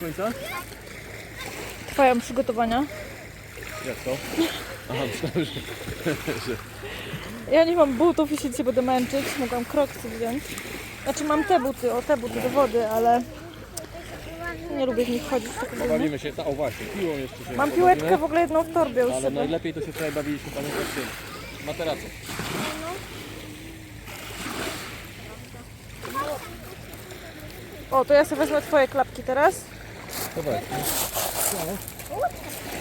Końca? Trwają przygotowania. Jak to? Aha, myślałem, że... że... Ja nie mam butów i się dzisiaj będę męczyć. Mogłam kroksy wziąć. Znaczy mam te buty, o te buty do wody, ale nie lubię w nich chodzić tak. Bawimy się, ta, o właśnie, piłą jeszcze się Mam pobawimy, piłeczkę w ogóle jedną w torbie już Ale sobie. najlepiej to się wczoraj bawiliśmy pamiętasz tym materacą. O, to ja sobie wezmę twoje klapki teraz. Weź.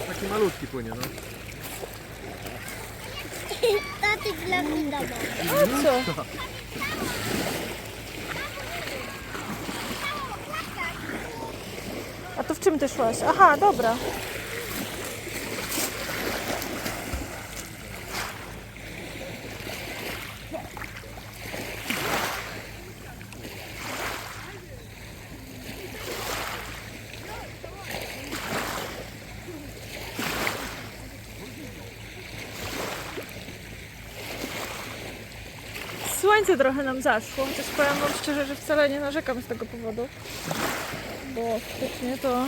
Taki malutki płynie, no. Taty dla mnie dama. A co? A to w czym ty szłaś? Aha, dobra. Słońce trochę nam zaszło, chociaż powiem wam szczerze, że wcale nie narzekam z tego powodu. Bo faktycznie to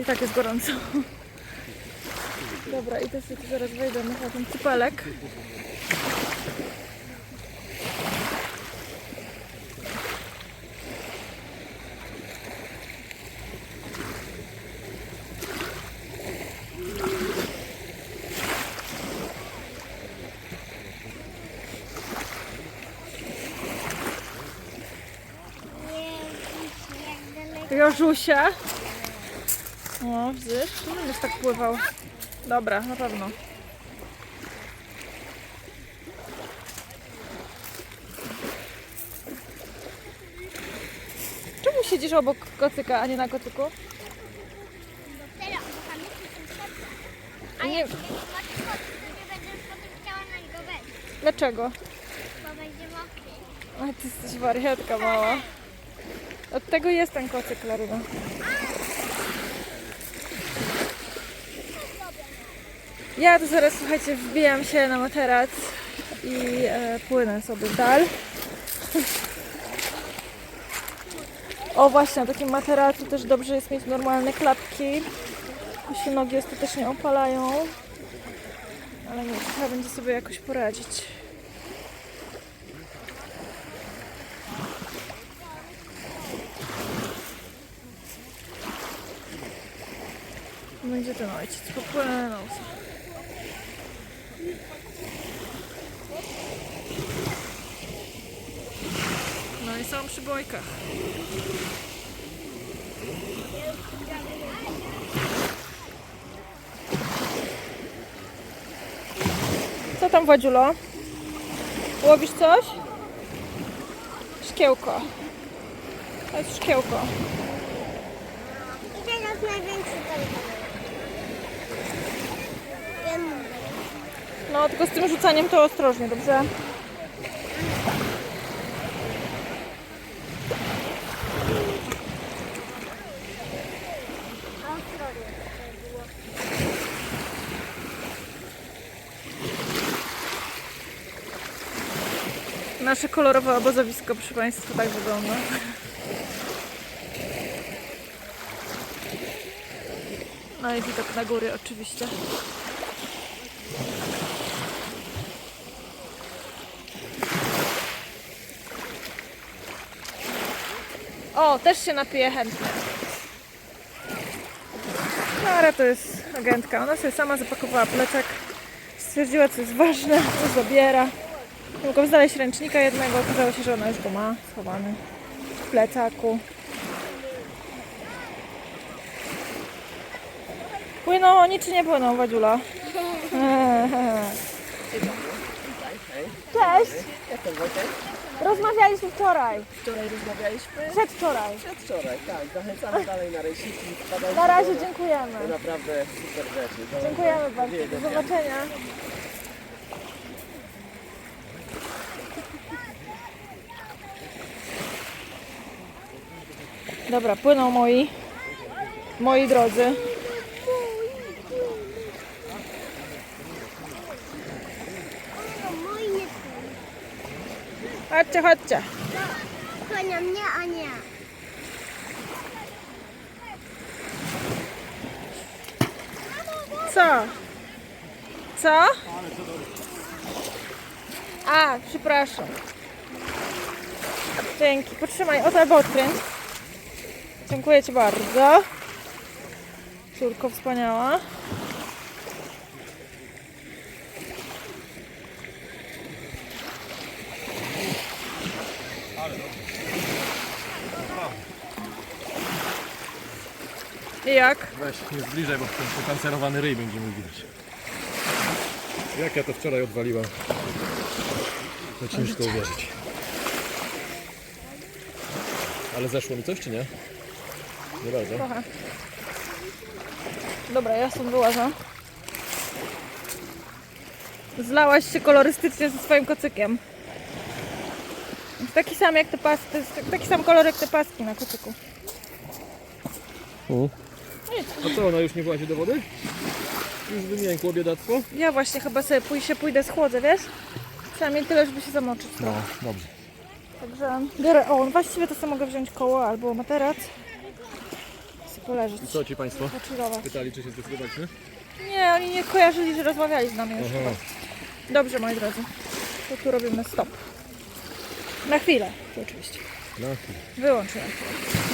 i tak jest gorąco. Dobra, i też zaraz wejdę na ten cypelek. Jożusia. O, widzisz? Tu będziesz tak pływał. Dobra, na pewno. Czemu siedzisz obok kocyka, a nie na kocyku? A nie, nie dlaczego? bo będzie mokry. A ty jesteś wariatka mała. Od tego jest ten kocyk, Laryna. Ja tu zaraz, słuchajcie, wbijam się na materac i e, płynę sobie w dal. O właśnie, na takim materacu też dobrze jest mieć normalne klapki. Tu się nogi ostatecznie opalają. Ale nie, trzeba będzie sobie jakoś poradzić. Będzie ten ojciec popłynął. No i są przy bojkach. Co tam Wadziulo? Łowisz coś? Szkiełko. To jest szkiełko. I teraz największy telefon. No, tylko z tym rzucaniem to ostrożnie, dobrze? Nasze kolorowe obozowisko, proszę Państwa, tak wygląda. No i widok na góry oczywiście. O, też się napije chętnie. Klara to jest agentka. Ona sobie sama zapakowała plecak. Stwierdziła, co jest ważne, co zabiera. Mogłam znaleźć ręcznika jednego. Okazało się, że ona już go ma schowany w plecaku. Płyną oni czy nie płyną, Wadziula? Cześć! Rozmawialiśmy wczoraj. Wczoraj rozmawialiśmy? Przedwczoraj. Przedwczoraj, tak. Zachęcamy dalej na rejsiki. Wpadajcie Na razie do- dziękujemy. To naprawdę super rzeczy. Do- Dziękujemy bardzo. do- Do zobaczenia. Dobra, płyną moi. Moi drodzy. Chodźcie, chodźcie. To, to nie mnie, a nie. Co? Co? A, przepraszam. Dzięki. Potrzymaj, o to odkręć. Dziękuję Ci bardzo. Córko wspaniała. I jak? Weź, nie zbliżaj, bo ten pokancerowany ryj będziemy widać. Jak ja to wczoraj odwaliłem. To ciężko uwierzyć. Ale zeszło mi coś, czy nie? Nie bardzo. Trochę. Dobra, ja stąd wyłażę. Zlałaś się kolorystycznie ze swoim kocykiem. Jest taki sam jak te paski, taki sam kolor jak te paski na kocyku. U. A co, ona już nie włazi do wody? Już wymiękło biedactwo? Ja właśnie chyba sobie pój się pójdę schłodzę, wiesz? Przynajmniej tyle, żeby się zamoczyć. No, dobrze. Także biorę, o, właściwie to sobie mogę wziąć koło albo materac. Sobie poleżeć, I co ci Państwo pytali, czy się zdecydowaliśmy? Nie, oni nie kojarzyli, że rozmawiali z nami już Aha. chyba. Dobrze, moi drodzy. To tu robimy stop. Na chwilę, oczywiście. Na chwilę. Wyłącz na chwilę.